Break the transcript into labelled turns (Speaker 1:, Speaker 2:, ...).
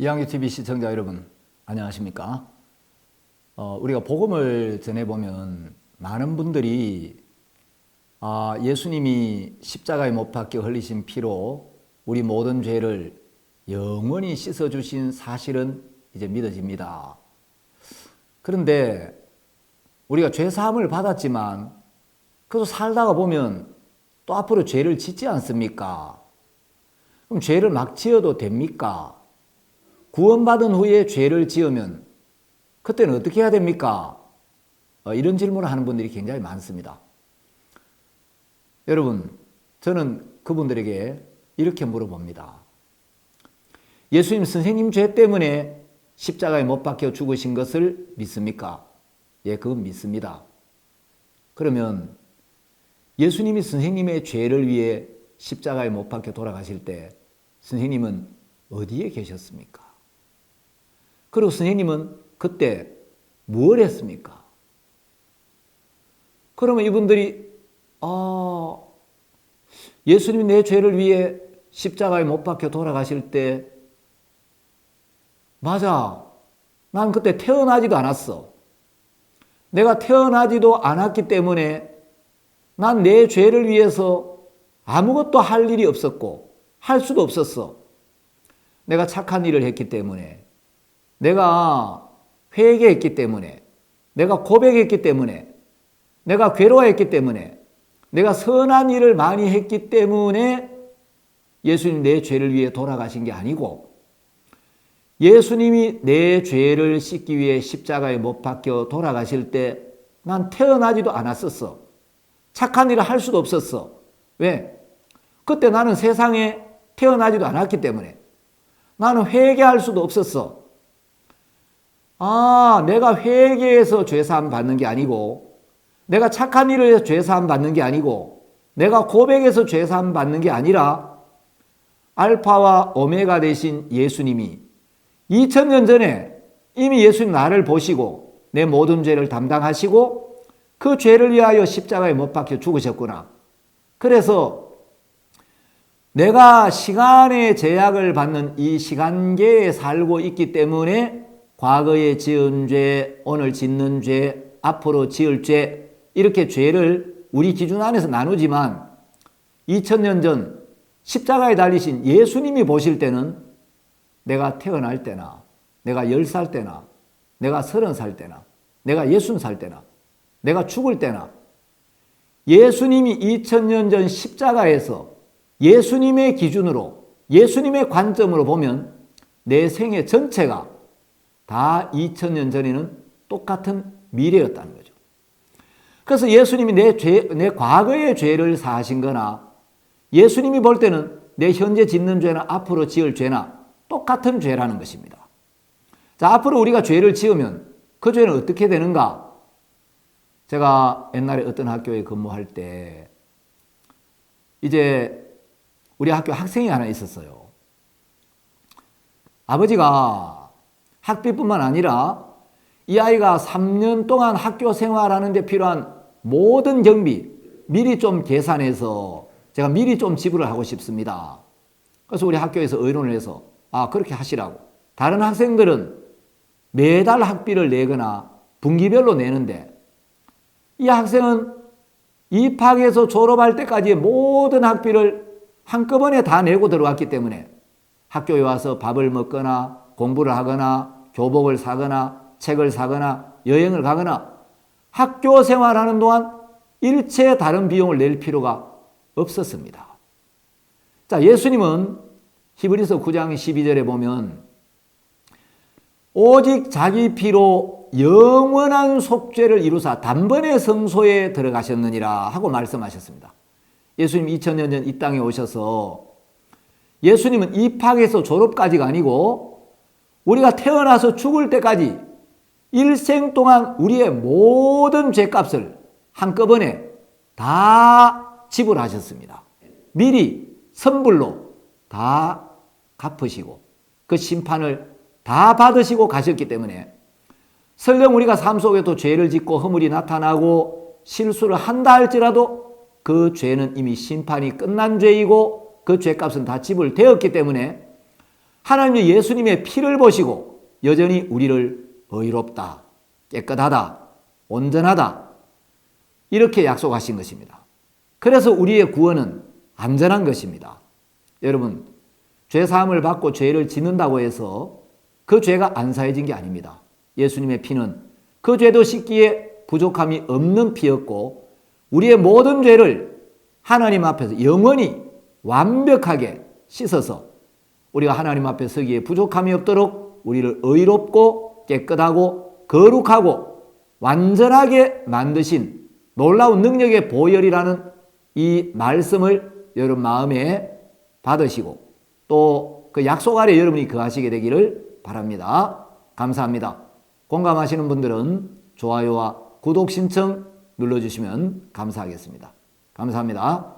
Speaker 1: 이양유 TV 시청자 여러분 안녕하십니까? 어, 우리가 복음을 전해 보면 많은 분들이 아, 예수님이 십자가에 못 박혀 흘리신 피로 우리 모든 죄를 영원히 씻어 주신 사실은 이제 믿어집니다. 그런데 우리가 죄 사함을 받았지만 그래도 살다가 보면 또 앞으로 죄를 짓지 않습니까? 그럼 죄를 막 지어도 됩니까? 구원받은 후에 죄를 지으면 그때는 어떻게 해야 됩니까? 어, 이런 질문을 하는 분들이 굉장히 많습니다. 여러분, 저는 그분들에게 이렇게 물어봅니다. 예수님 선생님 죄 때문에 십자가에 못 박혀 죽으신 것을 믿습니까? 예, 그건 믿습니다. 그러면 예수님이 선생님의 죄를 위해 십자가에 못 박혀 돌아가실 때 선생님은 어디에 계셨습니까? 그리고 선생님은 그때 무엇 했습니까? 그러면 이분들이 아 예수님이 내 죄를 위해 십자가에 못 박혀 돌아가실 때 맞아. 난 그때 태어나지도 않았어. 내가 태어나지도 않았기 때문에 난 내 죄를 위해서 아무것도 할 일이 없었고 할 수도 없었어. 내가 착한 일을 했기 때문에 내가 회개했기 때문에, 내가 고백했기 때문에, 내가 괴로워했기 때문에, 내가 선한 일을 많이 했기 때문에 예수님 내 죄를 위해 돌아가신 게 아니고 예수님이 내 죄를 씻기 위해 십자가에 못 박혀 돌아가실 때 난 태어나지도 않았었어. 착한 일을 할 수도 없었어. 왜? 그때 나는 세상에 태어나지도 않았기 때문에 나는 회개할 수도 없었어. 아, 내가 회개해서 죄사함 받는 게 아니고, 내가 착한 일을 해서 죄사함 받는 게 아니고, 내가 고백해서 죄사함 받는 게 아니라, 알파와 오메가 되신 예수님이 2000년 전에 이미 예수님 나를 보시고, 내 모든 죄를 담당하시고, 그 죄를 위하여 십자가에 못 박혀 죽으셨구나. 그래서 내가 시간의 제약을 받는 이 시간계에 살고 있기 때문에 과거에 지은 죄, 오늘 짓는 죄, 앞으로 지을 죄, 이렇게 죄를 우리 기준 안에서 나누지만 2000년 전 십자가에 달리신 예수님이 보실 때는 내가 태어날 때나, 내가 10살 때나, 내가 30살 때나, 내가 60살 때나, 내가 죽을 때나, 예수님이 2000년 전 십자가에서 예수님의 기준으로, 예수님의 관점으로 보면 내 생애 전체가 다 2000년 전에는 똑같은 미래였다는 거죠. 그래서 예수님이 내 죄, 내 과거의 죄를 사하신 거나 예수님이 볼 때는 내 현재 짓는 죄나 앞으로 지을 죄나 똑같은 죄라는 것입니다. 자, 앞으로 우리가 죄를 지으면 그 죄는 어떻게 되는가? 제가 옛날에 어떤 학교에 근무할 때 이제 우리 학교 학생이 하나 있었어요. 아버지가 학비뿐만 아니라 이 아이가 3년 동안 학교 생활하는 데 필요한 모든 경비 미리 좀 계산해서 제가 미리 좀 지불을 하고 싶습니다. 그래서 우리 학교에서 의논을 해서 아 그렇게 하시라고. 다른 학생들은 매달 학비를 내거나 분기별로 내는데 이 학생은 입학해서 졸업할 때까지의 모든 학비를 한꺼번에 다 내고 들어왔기 때문에 학교에 와서 밥을 먹거나 공부를 하거나 교복을 사거나 책을 사거나 여행을 가거나 학교 생활하는 동안 일체 다른 비용을 낼 필요가 없었습니다. 자, 예수님은 히브리서 9장 12절에 보면 오직 자기 피로 영원한 속죄를 이루사 단번에 성소에 들어가셨느니라 하고 말씀하셨습니다. 예수님 2000년 전 이 땅에 오셔서 예수님은 입학해서 졸업까지가 아니고 우리가 태어나서 죽을 때까지 일생 동안 우리의 모든 죄값을 한꺼번에 다 지불하셨습니다. 미리 선불로 다 갚으시고 그 심판을 다 받으시고 가셨기 때문에 설령 우리가 삶 속에도 죄를 짓고 허물이 나타나고 실수를 한다 할지라도 그 죄는 이미 심판이 끝난 죄이고 그 죄값은 다 지불되었기 때문에 하나님의 예수님의 피를 보시고 여전히 우리를 의롭다, 깨끗하다, 온전하다 이렇게 약속하신 것입니다. 그래서 우리의 구원은 안전한 것입니다. 여러분, 죄 사함을 받고 죄를 짓는다고 해서 그 죄가 안 사해진 게 아닙니다. 예수님의 피는 그 죄도 씻기에 부족함이 없는 피였고 우리의 모든 죄를 하나님 앞에서 영원히 완벽하게 씻어서 우리가 하나님 앞에 서기에 부족함이 없도록 우리를 의롭고 깨끗하고 거룩하고 완전하게 만드신 놀라운 능력의 보혈이라는 이 말씀을 여러분 마음에 받으시고 또 그 약속 아래 여러분이 거하시게 되기를 바랍니다. 감사합니다. 공감하시는 분들은 좋아요와 구독 신청 눌러주시면 감사하겠습니다. 감사합니다.